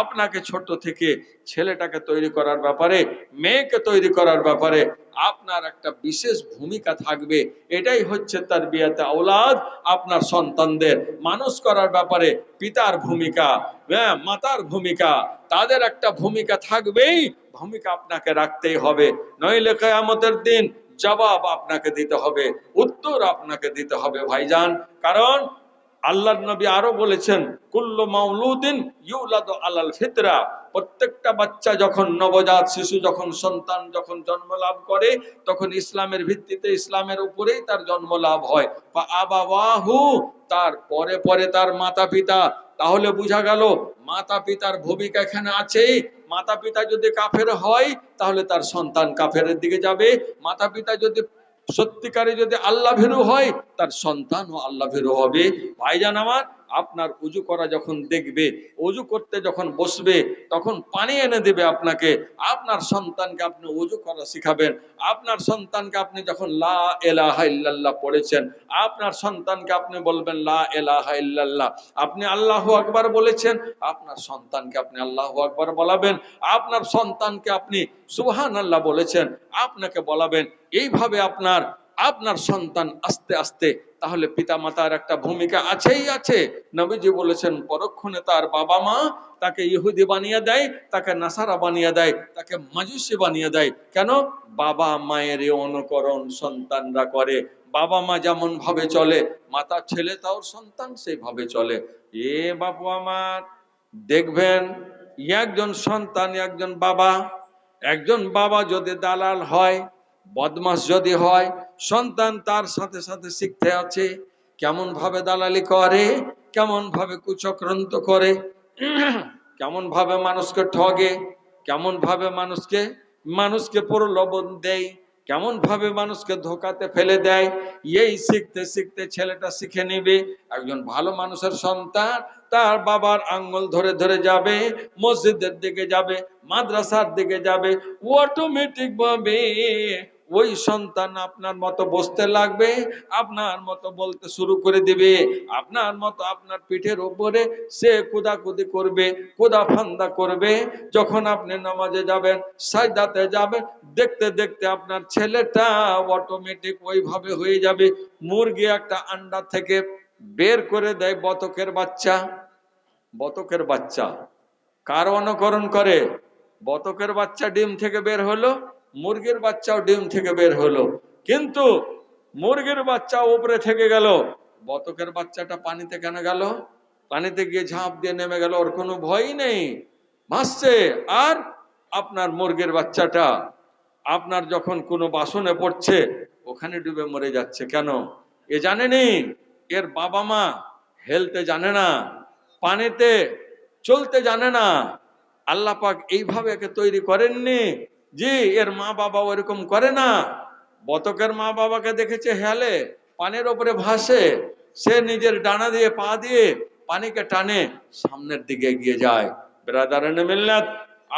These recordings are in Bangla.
আপনাকে ছোট থেকে ছেলেটাকে তৈরি করার ব্যাপারে, মেয়েকে তৈরি করার ব্যাপারে আপনার একটা বিশেষ ভূমিকা থাকবে। এটাই হচ্ছে তার বিয়াতে আওলাদ আপনার সন্তানদের। মানুষ করার ব্যাপারে পিতার ভূমিকা হ্যাঁ মাতার ভূমিকা, তাদের একটা ভূমিকা থাকবেই। ভূমিকা আপনাকে রাখতেই হবে। নইলে কেয়ামতের দিন জবাব আপনাকে দিতে হবে, উত্তর আপনাকে দিতে হবে ভাইজান। কারণ আল্লাহ নবী আরও বলেছেন, কুল্লু মাউলুদিন ইউলাদ আলাল ফিতরা। প্রত্যেকটা বাচ্চা যখন নবজাত শিশু, যখন সন্তান যখন জন্ম লাভ করে, তখন ইসলামের ভিত্তিতে ইসলামের উপরেই তার জন্ম লাভ হয়। বা আবাবাহু তার পরে পরে তার মাতা পিতা তাহলে বোঝা গেল মাতা পিতার ভূমিকা এখানে আছেই। মাতা পিতা যদি কাফের হয়, তাহলে তার সন্তান কাফের দিকে যাবে। মাতা পিতা যদি সত্যিকারে যদি আল্লাহ ভেরু হয় তার সন্তানও আল্লাহ ভেরু হবে। ভাইজান আমার আপনার উজু করা যখন দেখবে, উজু করতে যখন বসবে, তখন পানি এনে দেবে আপনাকে। আপনার সন্তানকে আপনি উজু করা শিখাবেন। আপনার সন্তানকে আপনি যখন লা এলাহা ইল্লাল্লাহ পড়েছেন, আপনার সন্তানকে আপনি বলবেন লা এলাহা ইল্লাল্লাহ। আপনি আল্লাহু আকবার বলেছেন, আপনার সন্তানকে আপনি আল্লাহু আকবার বলাবেন। আপনার সন্তানকে আপনি সুবহান আল্লাহ বলেছেন, আপনাকে বলাবেন। এইভাবে আপনার আপনার সন্তান আস্তে আস্তে, তাহলে পিতা মাতার একটা ভূমিকা আছেই আছে। নবীজি বলেছেন, পরক্ষণে তার বাবা মা তাকে ইহুদি বানিয়ে দেয়, তাকে নাসারা বানিয়ে দেয়, তাকে মাজুসি বানিয়ে দেয়। কেন? বাবা মায়ের অনুকরণ সন্তানরা করে। বাবা মা যেমন ভাবে চলে, মাতা ছেলে তাও সন্তান সেইভাবে চলে। এ বাবু আমার, দেখবেন, একজন সন্তান, একজন বাবা একজন বাবা যদি দালাল হয় বদমাস যদি হয়, সন্তান তার সাথে সাথে শিখতে আছে কেমন ভাবে দালালি করে কেমন ভাবে কুচক্রান্ত করে কেমন ভাবে মানুষকে ঠগে কেমন ভাবে মানুষকে মানুষকে প্রলোভন দেয় কেমন ভাবে মানুষকে ধোকাতে ফেলে দেয়, এই শিখতে শিখতে ছেলেটা শিখে নেবে। একজন ভালো মানুষের সন্তান, তার বাবার আঙ্গুল ধরে ধরে যাবে, মসজিদের দিকে যাবে, মাদ্রাসার দিকে যাবে অটোমেটিক ভাবে ওই সন্তান আপনার মতো বসতে লাগবে, আপনার মতো বলতে শুরু করে দিবে। আপনার মতো আপনার পিঠের উপরে সে কুদাকুদি করবে, কুদা ফান্দা করবে। যখন আপনি নামাজে যাবেন, সাজদাতে যাবেন, দেখতে দেখতে আপনার ছেলেটা অটোমেটিক ওইভাবে হয়ে যাবে। মুরগি একটা আন্ডা থেকে বের করে দেয় বতকের বাচ্চা। বতকের বাচ্চা। কার অনুকরণ করে? বতকের বাচ্চা ডিম থেকে বের হলো মুরগির বাচ্চাও ডিম থেকে বের হলো। কিন্তু মুরগির বাচ্চা উপরে থেকে গেল। বতকের বাচ্চাটা পানিতে কেন গেল? পানিতে গিয়ে ঝাঁপ দিয়ে নেমে গেল। ওর কোনো ভয় নেই। ভাসছে। আর আপনার মুরগির বাচ্চাটা, আপনার যখন কোনো বাসনে পড়ছে, ওখানে ডুবে মরে যাচ্ছে। কেন? এ জানেনি? এর বাবা মা হেলতে জানে না, পানিতে চলতে জানে না। আল্লাপাক এইভাবে একে তৈরি করেননি। জি, এর মা বাবা ওরকম করে না। বতকের মা বাবাকে দেখেছে হেলে, পানের ওপরে ভাসে। সে নিজের ডানা দিয়ে, পা দিয়ে পানিকে টানে, সামনের দিকে এগিয়ে যায়। ব্রাদার মিল্লাত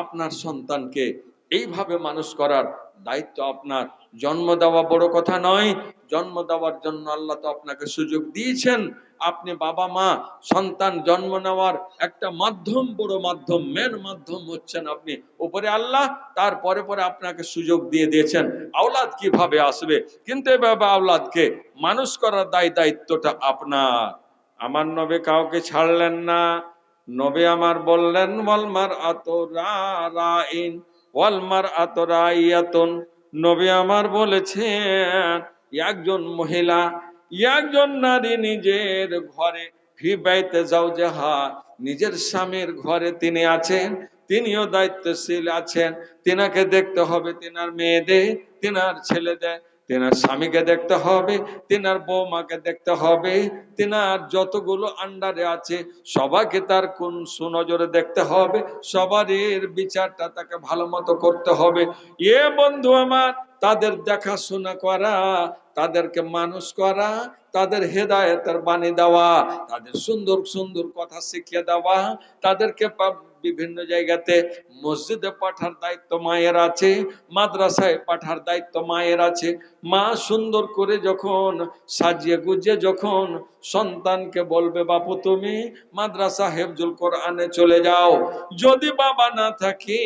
আপনার সন্তানকে এইভাবে মানুষ করার দায়িত্ব আপনার। জন্ম দেওয়া বড় কথা নয়। জন্ম দেওয়ার জন্য আল্লাহ তো আপনাকে সুযোগ দিয়েছেন। আপনি বাবা মা, সন্তান জন্ম নেওয়ার একটা মাধ্যম, বড় মাধ্যম মেন মাধ্যম হচ্ছেন আপনি। উপরে আল্লাহ তারপরে পরে আপনাকে সুযোগ দিয়ে দিয়েছেন। আওলাদ কীভাবে আসবে? কিন্তু এভাবে আওলাদকে মানুষ করার দায় দায়িত্বটা আপনার। আমার নবে কাউকে ছাড়লেন না। নবে আমার বললেন ওয়ালমার আতরাইন ওয়ালমার আতরাইয়াতুন নবী আমার বলেছেন, একজন মহিলা একজন নারী নিজের ঘরে ফি বাইতে যাও যাহা, নিজের স্বামীর ঘরে তিনি আছেন, তিনিও দায়িত্বশীল আছেন, তিনাকে দেখতে হবে তিনার মেয়েদের, তিনার ছেলেদের। তেনার স্বামীকে দেখতে হবে, তেনার বৌমাকে দেখতে হবে, তেনার যতগুলো আন্ডারে আছে, সবাইকে তার কোন সুনজরে দেখতে হবে, সবারই বিচারটা তাকে ভালো মতো করতে হবে। এ বন্ধু আমার, তাদের দেখাশোনা করা, তাদেরকে মানুষ করা, তাদের হেদায়তের বাণী দেওয়া, তাদের সুন্দর সুন্দর কথা শিখিয়ে দেওয়া, তাদেরকে বিভিন্ন জায়গাতে মসজিদে পাঠার দায়িত্ব মায়ের আছে, মাদ্রাসায় পাঠার দায়িত্ব মায়ের আছে। মা সুন্দর করে যখন সাজিয়ে গুজিয়ে যখন সন্তানকে বলবে, বাপু, তুমি মাদ্রাসা হেফজুল কোরআনে চলে যাও। যদি বাবা না থাকে,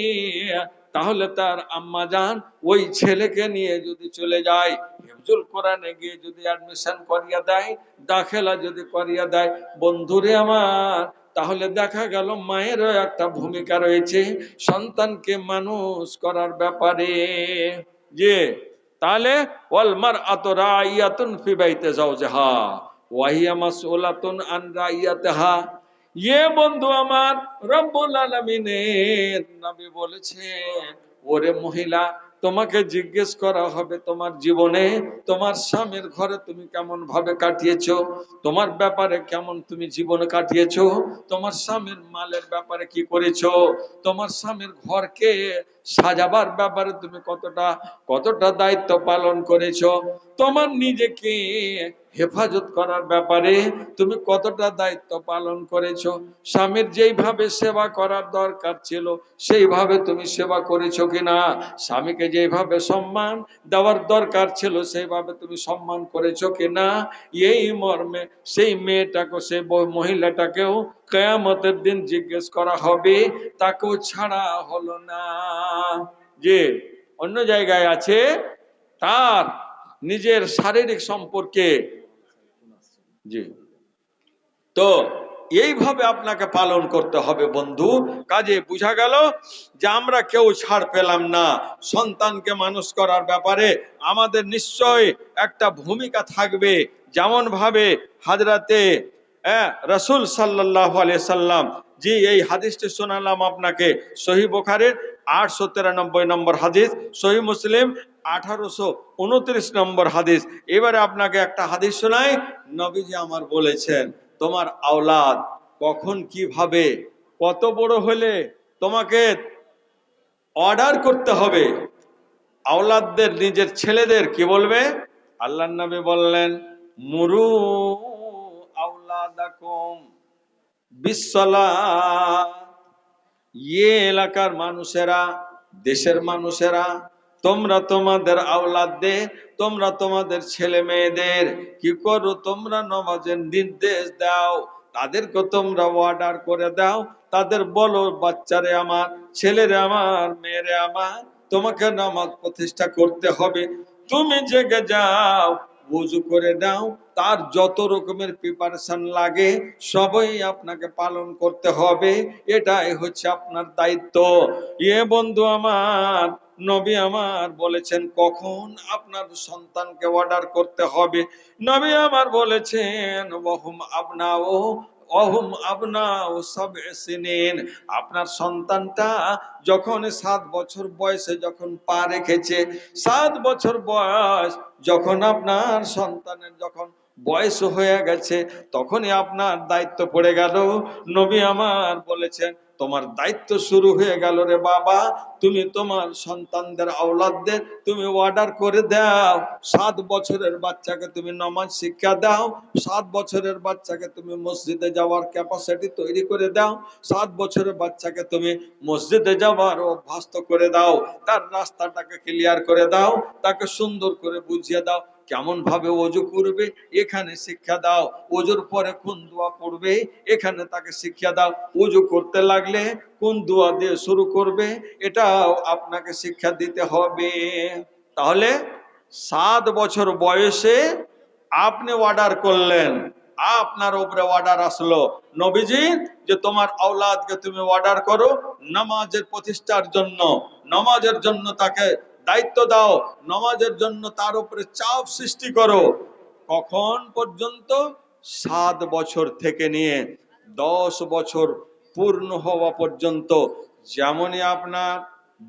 তাহলে তার আম্মা যান, ওই ছেলেকে নিয়ে যদি চলে যায়, হেফজুল কোরআনে গিয়ে যদি অ্যাডমিশন করিয়া দেয়, দাখেলা যদি করিয়া দেয়, বন্ধুরে আমার তাহলে দেখা গেল মায়েরও একটা ভূমিকা রয়েছে সন্তানকে মানুষ করার ব্যাপারে। যে, তাহলে ওয়ালমার আত রাইয়াতুন ফি বাইতে যাওজাহা, ওয়াহিয়া মাসউলাতুন আন রাইয়াতাহা। ইয়ে বন্ধু আমার, রব্বুল আলামিনের নবী বলেছেন, ওরে মহিলা তোমাকে জিজ্ঞেস করা হবে তোমার জীবনে, তোমার স্বামীর ঘরে তুমি কেমন ভাবে কাটিয়েছ, তোমার ব্যাপারে কেমন তুমি জীবন কাটিয়েছ, তোমার স্বামীর মালের ব্যাপারে কি করেছ, তোমার স্বামীর ঘরকে সাজাবার ব্যাপারে তুমি কতটা কতটা দায়িত্ব পালন করেছ? তোমার নিজেকে হেফাজত করার ব্যাপারে তুমি কতটা দায়িত্ব পালন করেছ? স্বামীর যেইভাবে সেবা করার দরকার ছিল, সেইভাবে তুমি সেবা করেছ কিনা? স্বামীকে যেভাবে সম্মান দেওয়ার দরকার ছিল, সেইভাবে তুমি সম্মান করেছ কিনা? এই মর্মে সেই মেয়েটাকে সেই মহিলাটাকেও কেয়ামতের দিন জিজ্ঞেস করা হবে, তাকেও ছাড়া হলো না। যে অন্য জায়গায় আছে, তার নিজের শারীরিক সম্পর্কে। জি। তো এইভাবে আপনাকে পালন করতে হবে বন্ধু। কাজে বোঝা গেল যে আমরা কেউ ছাড় পেলাম না। সন্তানকে মানুষ করার ব্যাপারে আমাদের নিশ্চয় একটা ভূমিকা থাকবে। যেমন ভাবে হাজরাতে হ্যাঁ রসুল সাল্লাহ আলিয়া সাল্লাম জি, এই হাদিসটি শোনালাম আপনাকে। সহি বোখারের আটশো তিরানব্বই নম্বর হাদিস, সহি মুসলিম আঠারোশো উনত্রিশ নম্বর হাদিস। এবারে আপনাকে একটা হাদিস শোনাই। নবীজি আমার বলেছেন, তোমার আওলাদ কখন কীভাবে, কত বড় হলে তোমাকে অর্ডার করতে হবে? আওলাদদের, নিজের ছেলেদের কি বলবে? আল্লাহ নবী বললেন, মুরু আওলাদাকুম। বিশ্বলা ইয়ে এলাকার মানুষেরা, দেশের মানুষেরা, তোমরা তোমাদের আওলাদদের, তোমরা তোমাদের ছেলে মেয়েদের, কি করো তোমরা নমাজের নির্দেশ দাও, তাদেরকে তোমরা অর্ডার করে দাও, তাদের বলো বাচ্চারে আমার, ছেলেরে আমার, মেয়েরে আমার, তোমাকে নামাজ প্রতিষ্ঠা করতে হবে, তুমি জেগে যাও বুঝু করে দাও তার যত রকমের প্রিপারেশন লাগে, সবই আপনাকে পালন করতে হবে। এটাই হচ্ছে আপনার দায়িত্ব। এ বন্ধু আমার, নবী আমার বলেছেন, কখন আপনার সন্তানকে অর্ডার করতে হবে? নবী আমার বলেছেন, ওহুম আপনাও অহুম আবনা ও সব সিনেন। আপনার সন্তানটা যখন সাত বছর বয়সে যখন পা রেখেছে, সাত বছর বয়স যখন আপনার সন্তানের যখন বয়স হয়ে গেছে, তখনই আপনার দায়িত্ব পড়ে গেল। নবী আমার বলেছেন তোমার দায়িত্ব শুরু হয়ে গেল রে বাবা। তুমি তোমার সন্তানদের আওলাদদের তুমি অর্ডার করে দাও। সাত বছরের বাচ্চাকে তুমি নামাজ শিক্ষা দাও। সাত বছরের বাচ্চাকে তুমি মসজিদে যাওয়ার ক্যাপাসিটি তৈরি করে দাও। সাত বছরের বাচ্চাকে তুমি মসজিদে যাওয়ার অভ্যস্ত করে দাও। তার রাস্তাটাকে ক্লিয়ার করে দাও। তাকে সুন্দর করে বুঝিয়ে দাও। কেমন ভাবে অজু করবে? এখানে শিক্ষা দাও। অজুর পরে কোন দোয়া পড়বে? এখানে তাকে শিক্ষা দাও। অজু করতে লাগলে কোন দোয়া দিয়ে শুরু করবে, এটাও আপনাকে শিক্ষা দিতে হবে। তাহলে সাত বছর বয়সে আপনি অর্ডার করলেন, আপনার উপরে অর্ডার আসলো। নবীজি, যে তোমার আওলাদকে তুমি অর্ডার করো, নামাজের প্রতিষ্ঠার জন্য, নামাজের জন্য তাকে দায়িত্ব দাও, নামাজের জন্য তার উপরে চাপ সৃষ্টি করো। কখন পর্যন্ত? সাত বছর থেকে নিয়ে দশ বছর পূর্ণ হওয়া পর্যন্ত যেমনই আপনার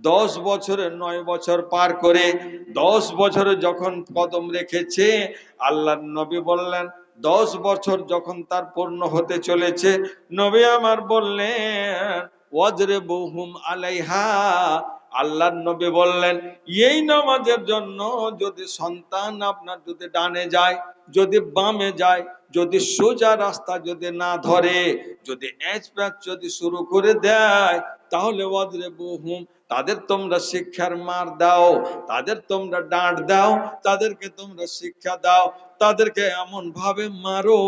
দশ বছরের নয় বছর পার করে দশ বছরে যখন কদম রেখেছে আল্লাহ নবী বললেন, দশ বছর যখন তার পূর্ণ হতে চলেছে, নবী আমার বললেন ওয়াজরে বহুম আলাইহা আল্লাহ নবী বললেন, এই নামাজের জন্য যদি সন্তান আপনার যদি ডানে যায়, যদি বামে যায়, যদি সোজা রাস্তা যদি না ধরে, যদি যদি শুরু করে দেয়, তাহলে বহুম, তাদের তোমরা শিক্ষার মার দাও, তাদের তোমরা ডাঁট দাও, তাদেরকে তোমরা শিক্ষা দাও, তাদেরকে এমন ভাবে মারো,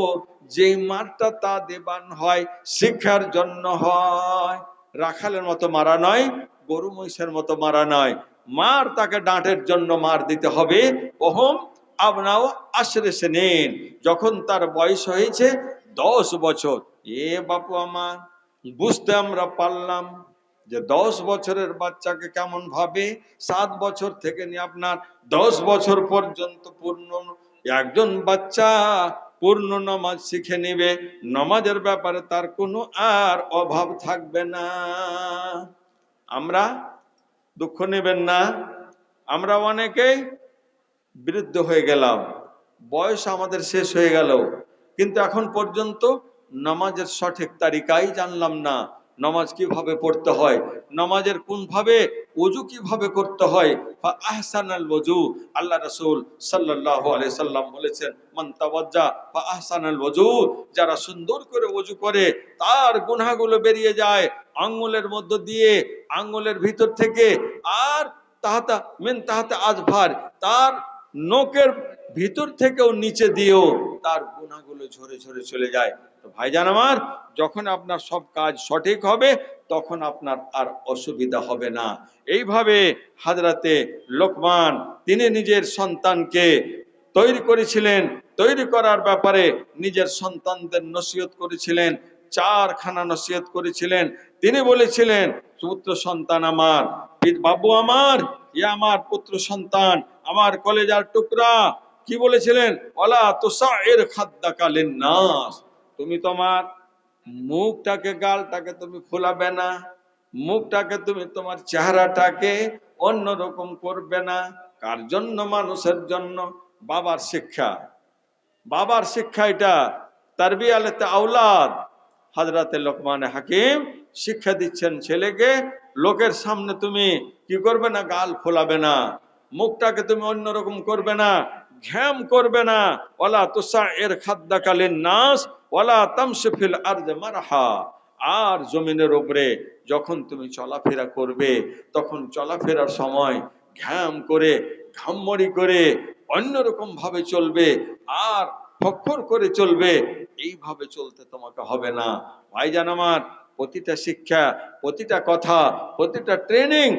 যে মারটা তা দেবান হয়, শিক্ষার জন্য হয়। রাখালের মতো মারা নয় গরু মহিষের মতো মারা নয়। মার তাকে ডাঁটের জন্য মার দিতে হবে। ওহম আপনাও আশ্রে নেন। যখন তার বয়স হয়েছে দশ বছর। এ বাপু আমার, বুঝতে আমরা পারলাম যে দশ বছরের বাচ্চাকে কেমন ভাবে সাত বছর থেকে নিয়ে আপনার দশ বছর পর্যন্ত পূর্ণ, একজন বাচ্চা পূর্ণ নামাজ শিখে নেবে। নামাজের ব্যাপারে তার কোনো আর অভাব থাকবে না। আমরা দুঃখ নেবেন না। আমরা অনেকেই বৃদ্ধ হয়ে গেলাম। বয়স আমাদের শেষ হয়ে গেল। কিন্তু এখন পর্যন্ত নামাজের সঠিক তারিকাই জানলাম না। নামাজ কীভাবে পড়তে হয়, নামাজের কোন ভাবে ওযু কীভাবে করতে হয় আহসানাল ওযু, আল্লাহ রাসূল সাল্লাল্লাহু আলাইহি সাল্লাম বলেছেন, মান তাওয়াজ্জা, ফা আহসানাল ওযু যারা সুন্দর করে ওযু করে, তার গুনাহগুলো বেরিয়ে যায় আঙ্গুলের মধ্য দিয়ে, আঙ্গুলের ভিতর থেকে, আর তাহাতা, মিন তাহাতা আজভার তার নোকের ভিতর থেকেও নিচে দিয়েও তার গুণাগুলো ঝরে ঝরে চলে যায়। তো ভাইজান আমার, যখন আপনার সব কাজ সঠিক হবে, তখন আপনার আর অসুবিধা হবে না। এইভাবে হাজরাতে লোকমান, তিনি নিজের সন্তানকে তৈরি করেছিলেন। তৈরি করার ব্যাপারে নিজের সন্তানদের নসিহত করেছিলেন, চারখানা নসিহত করেছিলেন। তিনি বলেছিলেন পুত্র সন্তান আমার বাবু আমার, এ আমার পুত্র সন্তান, আমার কলেজার টুকরা। কি বলেছিলেন? ওলা তুসাইর খাদ্দাকালিন নাস তুমি তোমার মুখটাকে, গালটাকে তুমি ফোলাবে না, মুখটাকে তুমি তোমার চেহারাটাকে অন্যরকম করবে না। কার জন্য? মানুষের জন্য। বাবার শিক্ষা। বাবার শিক্ষা এটা। তারবিয়ালেতে আওলাদ হাজরাতে লোকমান হাকিম শিক্ষা দিচ্ছেন ছেলেকে, লোকের সামনে তুমি কি করবে না? গাল ফোলাবে না। মুখটাকে তুমি অন্যরকম করবে না। ঘ্যাম করবে না। ওলা তুষা এর খাদ্যাকালীন নাস ওলা তামসিফিল আরজে মারহা। আর জমিনের উপরে যখন তুমি চলাফেরা করবে, তখন চলাফেরার সময় ঘ্যাম করে, ঘামমরি করে অন্যরকম ভাবে চলবে আর ফক্কর করে চলবে। এইভাবে চলতে তোমাকে হবে না। ভাইজান আমার প্রতিটা শিক্ষা, প্রতিটা কথা, প্রতিটা ট্রেনিং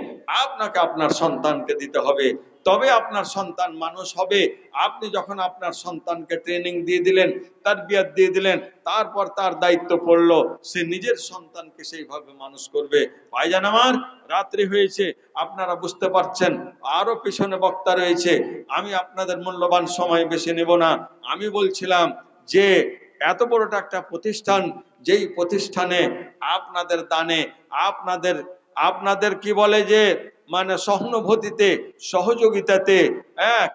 আপনাকে আপনার সন্তানকে দিতে হবে। তবে আপনার সন্তান মানুষ হবে। আপনি যখন আপনার সন্তানকে ট্রেনিং দিয়ে দিলেন তার বিয়ার দিয়ে দিলেন, তারপর তার দায়িত্ব পড়ল, সে নিজের সন্তানকে সেইভাবে মানুষ করবে। ভাইজান আমার, রাত্রি হয়েছে, আপনারা বুঝতে পারছেন, আরও পিছনে বক্তা রয়েছে। আমি আপনাদের মূল্যবান সময় বেশি নেব না। আমি বলছিলাম যে, এত বড়টা একটা প্রতিষ্ঠান যেই প্রতিষ্ঠানে আপনাদের দানে আপনাদের আপনাদের কি বলে যে মানে সহানুভূতিতে সহযোগিতাতে হ্যাঁ